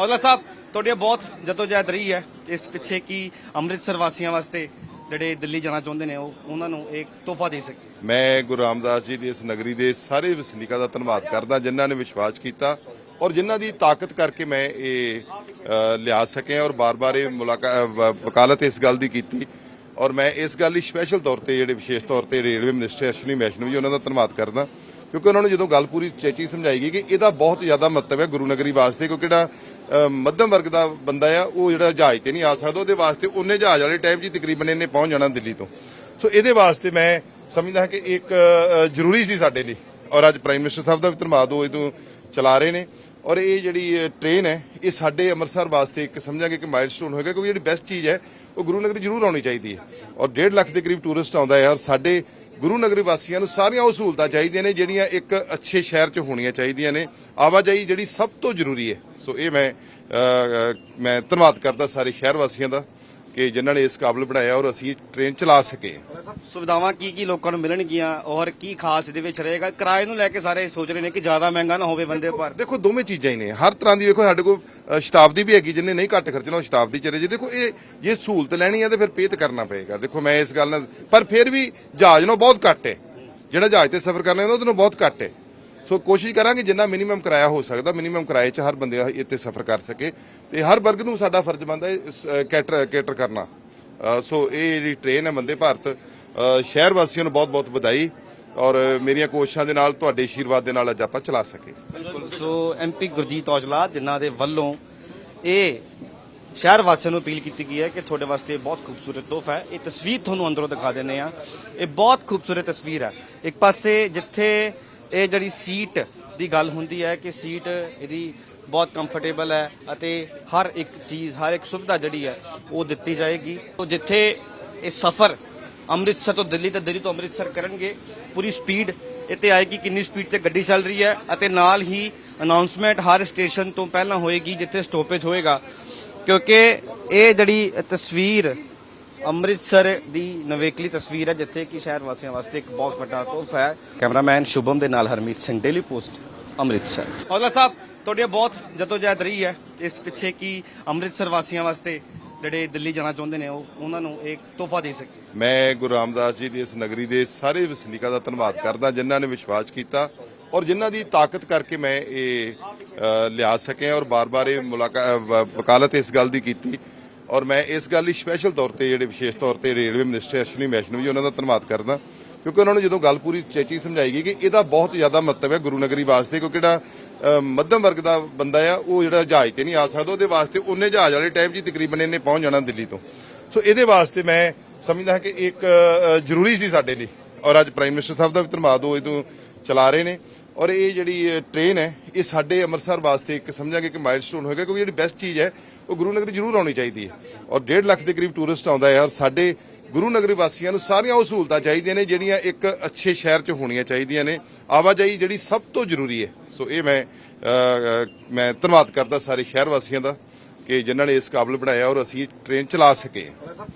ਹੌਲਾ ਸਾਹਿਬ, ਤੁਹਾਡੀ ਬਹੁਤ ਜਦੋਜਹਿਦ ਰਹੀ ਹੈ ਇਸ ਪਿੱਛੇ ਕੀ ਅੰਮ੍ਰਿਤਸਰ ਵਾਸੀਆਂ ਵਾਸਤੇ ਜਿਹੜੇ ਦਿੱਲੀ ਜਾਣਾ ਚਾਹੁੰਦੇ ਨੇ, ਉਹ ਉਹਨਾਂ ਨੂੰ ਇੱਕ ਤੋਹਫਾ ਦੇ ਸਕੇ ਮੈਂ ਗੁਰੂ ਰਾਮਦਾਸ ਜੀ ਦੀ ਇਸ ਨਗਰੀ ਦੇ ਸਾਰੇ ਵਸਨੀਕਾਂ ਦਾ ਧੰਨਵਾਦ ਕਰਦਾ, ਜਿਨ੍ਹਾਂ ਨੇ ਵਿਸ਼ਵਾਸ ਕੀਤਾ ਔਰ ਜਿਨ੍ਹਾਂ ਦੀ ਤਾਕਤ ਕਰਕੇ ਮੈਂ ਇਹ ਲਿਆ ਸਕਿਆ ਔਰ ਬਾਰ-ਬਾਰ ਇਹ ਮੁਲਾਕਾਤ ਵਕਾਲਤ ਇਸ ਗੱਲ ਦੀ ਕੀਤੀ ਔਰ ਮੈਂ ਇਸ ਗੱਲ ਲਈ ਸਪੈਸ਼ਲ ਤੌਰ ਤੇ, ਜਿਹੜੇ ਵਿਸ਼ੇਸ਼ ਤੌਰ ਤੇ ਰੇਲਵੇ ਮਿਨਿਸਟਰ ਅਸ਼ਵਨੀ ਵੈਸ਼ਨਵ ਜੀ, ਉਹਨਾਂ ਦਾ ਧੰਨਵਾਦ ਕਰਦਾ। ਕਿਉਂਕਿ ਉਹਨਾਂ ਨੂੰ ਜਦੋਂ ਗੱਲ ਪੂਰੀ ਚੇਚੀ ਸਮਝਾਈ ਗਈ ਕਿ ਇਹਦਾ ਬਹੁਤ ਜ਼ਿਆਦਾ ਮਹੱਤਵ ਹੈ ਗੁਰੂ ਨਗਰੀ ਵਾਸਤੇ, ਕਿਉਂਕਿ ਜਿਹੜਾ ਮੱਧਮ ਵਰਗ ਦਾ ਬੰਦਾ ਆ, ਉਹ ਜਿਹੜਾ ਜਹਾਜ਼ ਤੇ ਨਹੀਂ ਆ ਸਕਦਾ, ਉਹਦੇ ਵਾਸਤੇ ਉਹਨੇ ਜਹਾਜ਼ ਵਾਲੇ ਟਾਈਮ 'ਚ ਹੀ ਤਕਰੀਬਨ ਇਹਨੇ ਪਹੁੰਚ ਜਾਣਾ ਦਿੱਲੀ ਤੋਂ। ਸੋ ਇਹਦੇ ਵਾਸਤੇ ਮੈਂ ਸਮਝਦਾ ਹਾਂ ਕਿ ਇੱਕ ਜ਼ਰੂਰੀ ਸੀ ਸਾਡੇ ਲਈ। ਔਰ ਅੱਜ ਪ੍ਰਾਈਮ ਮਿਨਿਸਟਰ ਸਾਹਿਬ ਦਾ ਵੀ ਧੰਨਵਾਦ, ਉਹ ਇਹਨੂੰ ਚਲਾ ਰਹੇ ਨੇ। ਔਰ ਇਹ ਜਿਹੜੀ ਟ੍ਰੇਨ ਹੈ, ਇਹ ਸਾਡੇ ਅੰਮ੍ਰਿਤਸਰ ਵਾਸਤੇ ਇੱਕ ਸਮਝਾਂਗੇ ਕਿ ਮਾਈਲਸਟੋਨ ਹੋਏਗਾ, ਕਿਉਂਕਿ ਜਿਹੜੀ ਬੈਸਟ ਚੀਜ਼ ਹੈ, ਉਹ ਗੁਰੂ ਨਗਰੀ ਜ਼ਰੂਰ ਆਉਣੀ ਚਾਹੀਦੀ ਹੈ। ਔਰ 1.5 ਲੱਖ ਦੇ ਕਰੀਬ ਟੂਰਿਸਟ ਆਉਂਦਾ ਹੈ, ਔਰ ਸਾਡੇ ਗੁਰੂ ਨਗਰੀ ਵਾਸੀਆਂ ਨੂੰ ਸਾਰੀਆਂ ਉਹ ਸਹੂਲਤਾਂ ਚਾਹੀਦੀਆਂ ਨੇ ਜਿਹੜੀਆਂ ਇੱਕ ਅੱਛੇ ਸ਼ਹਿਰ 'ਚ ਹੋਣੀਆਂ ਚਾਹੀਦੀਆਂ ਨੇ। ਆਵਾਜਾਈ ਜਿਹੜੀ ਸਭ ਤੋਂ ਜ਼ਰੂਰੀ ਹੈ। ਸੋ ਇਹ ਮੈਂ ਮੈਂ ਧੰਨਵਾਦ ਕਰਦਾ ਸਾਰੇ ਸ਼ਹਿਰ ਵਾਸੀਆਂ ਦਾ। ਕਿ ਜਿਨ੍ਹਾਂ ਨੇ ਇਸ ਕਾਬਲ ਬਣਾਇਆ ਔਰ ਅਸੀਂ ਟ੍ਰੇਨ ਚਲਾ ਸਕੇ ਸੁਵਿਧਾਵਾਂ ਕੀ ਕੀ ਲੋਕਾਂ ਨੂੰ ਮਿਲਣਗੀਆਂ? ਔਰ ਕੀ ਖਾਸ ਇਹਦੇ ਵਿੱਚ ਰਹੇਗਾ? ਕਿਰਾਏ ਨੂੰ ਲੈ ਕੇ ਸਾਰੇ ਸੋਚ ਰਹੇ ਨੇ ਕਿ ਜ਼ਿਆਦਾ ਮਹਿੰਗਾ ਨਾ ਹੋਵੇ ਬੰਦੇ ਭਾਰਤ ਦੇਖੋ ਦੋਵੇਂ ਚੀਜ਼ਾਂ ਹੀ ਨੇ। ਹਰ ਤਰ੍ਹਾਂ ਦੀ ਵੇਖੋ ਸਾਡੇ ਕੋਲ ਸ਼ਤਾਬਦੀ ਵੀ ਹੈਗੀ ਜਿੰਨੇ ਨਹੀਂ ਘੱਟ ਖਰਚਣਾ ਉਹ ਸ਼ਤਾਬਦੀ ਚਲੇ ਜੇ। ਦੇਖੋ ਇਹ ਜੇ ਸਹੂਲਤ ਲੈਣੀ ਹੈ ਤੇ ਫਿਰ ਪੇਤ ਕਰਨਾ ਪਏਗਾ। ਦੇਖੋ ਮੈਂ ਇਸ ਗੱਲ ਨਾਲ ਪਰ ਫਿਰ ਵੀ ਜਹਾਜ਼ ਨੂੰ ਬਹੁਤ ਘੱਟ ਹੈ। ਜਿਹੜਾ ਜਹਾਜ਼ ਤੇ ਸਫ਼ਰ ਕਰਨਾ ਉਹਦੇ ਨੂੰ ਬਹੁਤ ਘੱਟ ਹੈ। ਸੋ ਕੋਸ਼ਿਸ਼ ਕਰਾਂਗੇ ਜਿੰਨਾ ਮਿਨੀਮਮ ਕਿਰਾਇਆ ਹੋ ਸਕਦਾ ਮਿਨੀਮਮ ਕਿਰਾਏ 'ਚ ਹਰ ਬੰਦੇ ਇੱਥੇ ਸਫ਼ਰ ਕਰ ਸਕੇ ਤੇ ਹਰ ਵਰਗ ਨੂੰ ਸਾਡਾ ਫਰਜ਼ ਬਣਦਾ ਹੈ ਕੈਟਰ ਕੈਟਰ ਕਰਨਾ। ਸੋ ਇਹ ਜਿਹੜੀ ਟ੍ਰੇਨ ਹੈ ਬੰਦੇ ਭਾਰਤ ਸ਼ਹਿਰ ਵਾਸੀਆਂ ਨੂੰ ਬਹੁਤ-ਬਹੁਤ ਵਧਾਈ ਔਰ ਮੇਰੀਆਂ ਕੋਸ਼ਿਸ਼ਾਂ ਦੇ ਨਾਲ ਤੁਹਾਡੇ ਆਸ਼ੀਰਵਾਦ ਦੇ ਨਾਲ ਅੱਜ ਆਪਾਂ ਚਲਾ ਸਕੇ ਸੋ ਐਮਪੀ ਗੁਰਜੀਤ ਔਜਲਾ ਜਿਨ੍ਹਾਂ ਦੇ ਵੱਲੋਂ ਇਹ ਸ਼ਹਿਰ ਵਾਸੀਆਂ ਨੂੰ ਅਪੀਲ ਕੀਤੀ ਗਈ ਹੈ ਕਿ ਤੁਹਾਡੇ ਵਾਸਤੇ ਬਹੁਤ ਖੂਬਸੂਰਤ ਤੋਹਫਾ ਹੈ। ਇਹ ਤਸਵੀਰ ਤੁਹਾਨੂੰ ਅੰਦਰੋਂ ਦਿਖਾ ਦਿੰਨੇ ਆ ਇਹ ਬਹੁਤ ਖੂਬਸੂਰਤ ਤਸਵੀਰ ਹੈ। ਇੱਕ ਪਾਸੇ ਜਿੱਥੇ ਇਹ ਜਿਹੜੀ ਸੀਟ ਦੀ ਗੱਲ ਹੁੰਦੀ ਹੈ ਕਿ ਸੀਟ ਇਹਦੀ ਬਹੁਤ ਕੰਫਰਟੇਬਲ ਹੈ ਅਤੇ ਹਰ ਇੱਕ ਚੀਜ਼, ਹਰ ਇੱਕ ਸੁਵਿਧਾ ਜਿਹੜੀ ਹੈ ਉਹ ਦਿੱਤੀ ਜਾਏਗੀ। ਉਹ ਜਿੱਥੇ ਇਹ ਸਫ਼ਰ ਅੰਮ੍ਰਿਤਸਰ ਤੋਂ ਦਿੱਲੀ ਤੇ ਦਿੱਲੀ ਤੋਂ ਅੰਮ੍ਰਿਤਸਰ ਕਰਨਗੇ, ਪੂਰੀ ਸਪੀਡ ਇੱਥੇ ਆਏਗੀ, ਕਿੰਨੀ ਸਪੀਡ ਤੇ ਗੱਡੀ ਚੱਲ ਰਹੀ ਹੈ ਅਤੇ ਨਾਲ ਹੀ ਅਨਾਉਂਸਮੈਂਟ ਹਰ ਸਟੇਸ਼ਨ ਤੋਂ ਪਹਿਲਾਂ ਹੋਏਗੀ, ਜਿੱਥੇ ਸਟਾਪੇਜ ਹੋਏਗਾ। ਕਿਉਂਕਿ ਇਹ ਜਿਹੜੀ ਤਸਵੀਰ ਅੰਮ੍ਰਿਤਸਰ ਦੀ ਨਵੇਕਲੀ ਤਸਵੀਰ ਹੈ ਜਿੱਥੇ ਕਿ ਸ਼ਹਿਰ ਵਾਸੀਆਂ ਵਾਸਤੇ ਇੱਕ ਬਹੁਤ ਵੱਡਾ ਤੋਹਫਾ ਹੈ। ਕੈਮਰਾਮੈਨ ਸ਼ੁਭਮ ਦੇ ਨਾਲ ਹਰਮੀਤ ਸਿੰਘ ਡੇਲੀ ਪੋਸਟ ਅੰਮ੍ਰਿਤਸਰ। ਹੌਲਾ ਸਾਹਿਬ ਤੁਹਾਡੀ ਬਹੁਤ ਜਦੋਜਹਿਦ ਰਹੀ ਹੈ। ਇਸ ਪਿੱਛੇ ਕੀ ਅੰਮ੍ਰਿਤਸਰ ਵਾਸੀਆਂ ਵਾਸਤੇ ਜਿਹੜੇ ਦਿੱਲੀ ਜਾਣਾ ਚਾਹੁੰਦੇ ਨੇ ਉਹ ਉਹਨਾਂ ਨੂੰ ਇੱਕ ਤੋਹਫਾ ਦੇ ਸਕੇ? ਮੈਂ ਗੁਰੂ ਰਾਮਦਾਸ ਜੀ ਦੀ ਇਸ ਨਗਰੀ ਦੇ ਸਾਰੇ ਵਸਨੀਕਾਂ ਦਾ ਧੰਨਵਾਦ ਕਰਦਾ ਜਿਨ੍ਹਾਂ ਨੇ ਵਿਸ਼ਵਾਸ ਕੀਤਾ ਔਰ ਜਿਨ੍ਹਾਂ ਦੀ ਤਾਕਤ ਕਰਕੇ ਮੈਂ ਇਹ ਅ, ਲਿਆ ਸਕਿਆ ਔਰ ਬਾਰ-ਬਾਰ ਇਹ ਮੁਲਾਕਾਤ ਵਕਾਲਤ ਇਸ ਗੱਲ ਦੀ ਕੀਤੀ ਔਰ ਮੈਂ ਇਸ ਗੱਲ ਲਈ ਸਪੈਸ਼ਲ ਤੌਰ ਤੇ ਜਿਹੜੇ ਵਿਸ਼ੇਸ਼ ਤੌਰ ਤੇ ਰੇਲਵੇ ਮਿਨਿਸਟਰ ਅਸ਼ਵਨੀ ਵੈਸ਼ਨਵ ਜੀ, ਉਹਨਾਂ ਦਾ ਧੰਨਵਾਦ ਕਰਦਾ। ਕਿਉਂਕਿ ਉਹਨਾਂ ਨੂੰ ਜਦੋਂ ਗੱਲ ਪੂਰੀ ਚੇਚੀ ਸਮਝਾਈ ਗਈ ਕਿ ਇਹਦਾ ਬਹੁਤ ਜ਼ਿਆਦਾ ਮਹੱਤਵ ਹੈ ਗੁਰੂ ਨਗਰੀ ਵਾਸਤੇ, ਕਿਉਂਕਿ ਜਿਹੜਾ ਮੱਧਮ ਵਰਗ ਦਾ ਬੰਦਾ ਆ, ਉਹ ਜਿਹੜਾ ਜਹਾਜ਼ ਤੇ ਨਹੀਂ ਆ ਸਕਦਾ, ਉਹਦੇ ਵਾਸਤੇ ਉਹਨੇ ਜਹਾਜ਼ ਵਾਲੇ ਟਾਈਮ 'ਚ ਹੀ ਤਕਰੀਬਨ ਇਹਨੇ ਪਹੁੰਚ ਜਾਣਾ ਦਿੱਲੀ ਤੋਂ। ਸੋ ਇਹਦੇ ਵਾਸਤੇ ਮੈਂ ਸਮਝਦਾ ਹਾਂ ਕਿ ਇੱਕ ਜ਼ਰੂਰੀ ਸੀ ਸਾਡੇ ਲਈ। ਔਰ ਅੱਜ ਪ੍ਰਾਈਮ ਮਿਨਿਸਟਰ ਸਾਹਿਬ ਦਾ ਵੀ ਧੰਨਵਾਦ, ਉਹ ਇਹ ਤੋਂ ਚਲਾ ਰਹੇ ਨੇ। ਔਰ ਇਹ ਜਿਹੜੀ ਟ੍ਰੇਨ ਹੈ, ਇਹ ਸਾਡੇ ਅੰਮ੍ਰਿਤਸਰ ਵਾਸਤੇ ਇੱਕ ਸਮਝਾਂਗੇ ਕਿ ਮਾਈਲਸਟੋਨ ਹੋਏਗਾ, ਕਿਉਂਕਿ ਜਿਹੜੀ ਬੈਸਟ ਚੀਜ਼ ਹੈ, ਉਹ ਗੁਰੂ ਨਗਰੀ ਜ਼ਰੂਰ ਆਉਣੀ ਚਾਹੀਦੀ ਹੈ। ਔਰ 1.5 ਲੱਖ ਦੇ ਕਰੀਬ ਟੂਰਿਸਟ ਆਉਂਦਾ ਹੈ, ਔਰ ਸਾਡੇ ਗੁਰੂ ਨਗਰੀ ਵਾਸੀਆਂ ਨੂੰ ਸਾਰੀਆਂ ਉਹ ਸਹੂਲਤਾਂ ਚਾਹੀਦੀਆਂ ਨੇ, ਜਿਹੜੀਆਂ ਇੱਕ ਅੱਛੇ ਸ਼ਹਿਰ 'ਚ ਹੋਣੀਆਂ ਚਾਹੀਦੀਆਂ ਨੇ। ਆਵਾਜਾਈ ਜਿਹੜੀ ਸਭ ਤੋਂ ਜ਼ਰੂਰੀ ਹੈ। ਸੋ ਇਹ ਮੈਂ ਮੈਂ ਧੰਨਵਾਦ ਕਰਦਾ ਸਾਰੇ ਸ਼ਹਿਰ ਵਾਸੀਆਂ ਦਾ। ਕਿ ਜਿਨ੍ਹਾਂ ਨੇ ਇਸ ਕਾਬਲ ਬਣਾਇਆ ਔਰ ਅਸੀਂ ਟ੍ਰੇਨ ਚਲਾ ਸਕੇ।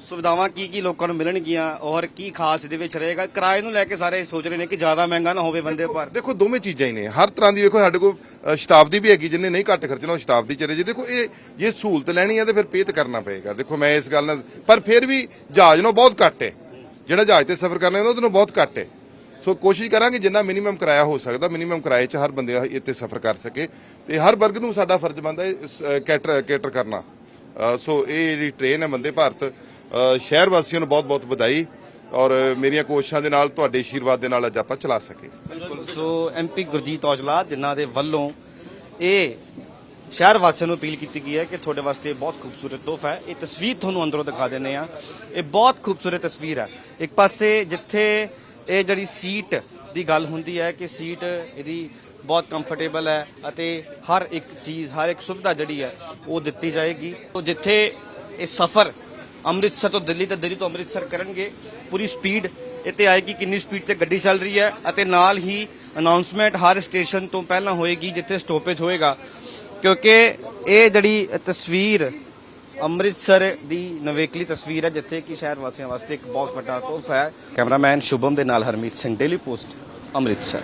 ਸੁਵਿਧਾਵਾਂ ਕੀ ਕੀ ਲੋਕਾਂ ਨੂੰ ਮਿਲਣਗੀਆਂ ਔਰ ਕੀ ਖਾਸ ਇਹਦੇ ਵਿੱਚ ਰਹੇਗਾ? ਕਿਰਾਏ ਨੂੰ ਲੈ ਕੇ ਸਾਰੇ ਸੋਚ ਰਹੇ ਨੇ ਕਿ ਜ਼ਿਆਦਾ ਮਹਿੰਗਾ ਨਾ ਹੋਵੇ ਬੰਦੇ ਭਾਰਤ ਦੇਖੋ ਦੋਵੇਂ ਚੀਜ਼ਾਂ ਹੀ ਨੇ। ਹਰ ਤਰ੍ਹਾਂ ਦੀ ਵੇਖੋ ਸਾਡੇ ਕੋਲ ਅ, ਸ਼ਤਾਬਦੀ ਵੀ ਹੈਗੀ ਜਿੰਨੇ ਨਹੀਂ ਘੱਟ ਖਰਚਣਾ ਉਹ ਸ਼ਤਾਬਦੀ ਚਲੇ ਜੇ। ਦੇਖੋ ਇਹ ਜੇ ਸਹੂਲਤ ਲੈਣੀ ਹੈ ਤੇ ਫਿਰ ਪੇਤ ਕਰਨਾ ਪਏਗਾ। ਦੇਖੋ ਮੈਂ ਇਸ ਗੱਲ ਨਾਲ ਪਰ ਫਿਰ ਵੀ ਜਹਾਜ਼ ਨੂੰ ਬਹੁਤ ਘੱਟ ਹੈ। ਜਿਹੜਾ ਜਹਾਜ਼ ਤੇ ਸਫ਼ਰ ਕਰਨਾ ਉਹਦੇ ਨੂੰ ਬਹੁਤ ਘੱਟ ਹੈ। ਸੋ ਕੋਸ਼ਿਸ਼ ਕਰਾਂਗੇ ਜਿੰਨਾ ਮਿਨੀਮਮ ਕਿਰਾਇਆ ਹੋ ਸਕਦਾ ਮਿਨੀਮਮ ਕਿਰਾਏ 'ਚ ਹਰ ਬੰਦੇ ਇੱਥੇ ਸਫ਼ਰ ਕਰ ਸਕੇ ਤੇ ਹਰ ਵਰਗ ਨੂੰ ਸਾਡਾ ਫਰਜ਼ ਬਣਦਾ ਹੈ ਕੈਟਰ ਕੈਟਰ ਕਰਨਾ। ਸੋ ਇਹ ਜਿਹੜੀ ਟ੍ਰੇਨ ਹੈ ਬੰਦੇ ਭਾਰਤ ਸ਼ਹਿਰ ਵਾਸੀਆਂ ਨੂੰ ਬਹੁਤ-ਬਹੁਤ ਵਧਾਈ ਔਰ ਮੇਰੀਆਂ ਕੋਸ਼ਿਸ਼ਾਂ ਦੇ ਨਾਲ ਤੁਹਾਡੇ ਆਸ਼ੀਰਵਾਦ ਦੇ ਨਾਲ ਅੱਜ ਆਪਾਂ ਚਲਾ ਸਕੇ ਸੋ ਐਮਪੀ ਗੁਰਜੀਤ ਔਜਲਾ, ਜਿਨ੍ਹਾਂ ਦੇ ਵੱਲੋਂ ਇਹ ਸ਼ਹਿਰ ਵਾਸੀਆਂ ਨੂੰ ਅਪੀਲ ਕੀਤੀ ਗਈ ਹੈ ਕਿ ਤੁਹਾਡੇ ਵਾਸਤੇ ਬਹੁਤ ਖੂਬਸੂਰਤ ਤੋਹਫਾ ਹੈ। ਇਹ ਤਸਵੀਰ ਤੁਹਾਨੂੰ ਅੰਦਰੋਂ ਦਿਖਾ ਦਿੰਨੇ ਆ ਇਹ ਬਹੁਤ ਖੂਬਸੂਰਤ ਤਸਵੀਰ ਹੈ। ਇੱਕ ਪਾਸੇ ਜਿੱਥੇ ਇਹ ਜਿਹੜੀ ਸੀਟ ਦੀ ਗੱਲ ਹੁੰਦੀ ਹੈ ਕਿ ਸੀਟ ਇਹਦੀ ਬਹੁਤ ਕੰਫਰਟੇਬਲ ਹੈ ਅਤੇ ਹਰ ਇੱਕ ਚੀਜ਼, ਹਰ ਇੱਕ ਸੁਵਿਧਾ ਜਿਹੜੀ ਹੈ ਉਹ ਦਿੱਤੀ ਜਾਏਗੀ। ਉਹ ਜਿੱਥੇ ਇਹ ਸਫ਼ਰ ਅੰਮ੍ਰਿਤਸਰ ਤੋਂ ਦਿੱਲੀ ਤੇ ਦਿੱਲੀ ਤੋਂ ਅੰਮ੍ਰਿਤਸਰ ਕਰਨਗੇ, ਪੂਰੀ ਸਪੀਡ ਇੱਥੇ ਆਏਗੀ, ਕਿੰਨੀ ਸਪੀਡ ਤੇ ਗੱਡੀ ਚੱਲ ਰਹੀ ਹੈ ਅਤੇ ਨਾਲ ਹੀ ਅਨਾਉਂਸਮੈਂਟ ਹਰ ਸਟੇਸ਼ਨ ਤੋਂ ਪਹਿਲਾਂ ਹੋਏਗੀ, ਜਿੱਥੇ ਸਟਾਪੇਜ ਹੋਏਗਾ। ਕਿਉਂਕਿ ਇਹ ਜਿਹੜੀ ਤਸਵੀਰ ਅੰਮ੍ਰਿਤਸਰ ਦੀ ਨਵੇਕਲੀ ਤਸਵੀਰ ਹੈ, ਜਿੱਥੇ ਕਿ ਸ਼ਹਿਰ ਵਾਸੀਆਂ ਵਾਸਤੇ ਇੱਕ ਬਹੁਤ ਵੱਡਾ ਤੋਹਫਾ ਹੈ। ਕੈਮਰਾਮੈਨ ਸ਼ੁਭਮ ਦੇ ਨਾਲ ਹਰਮੀਤ ਸਿੰਘ ਡੇਲੀ ਪੋਸਟ ਅੰਮ੍ਰਿਤਸਰ।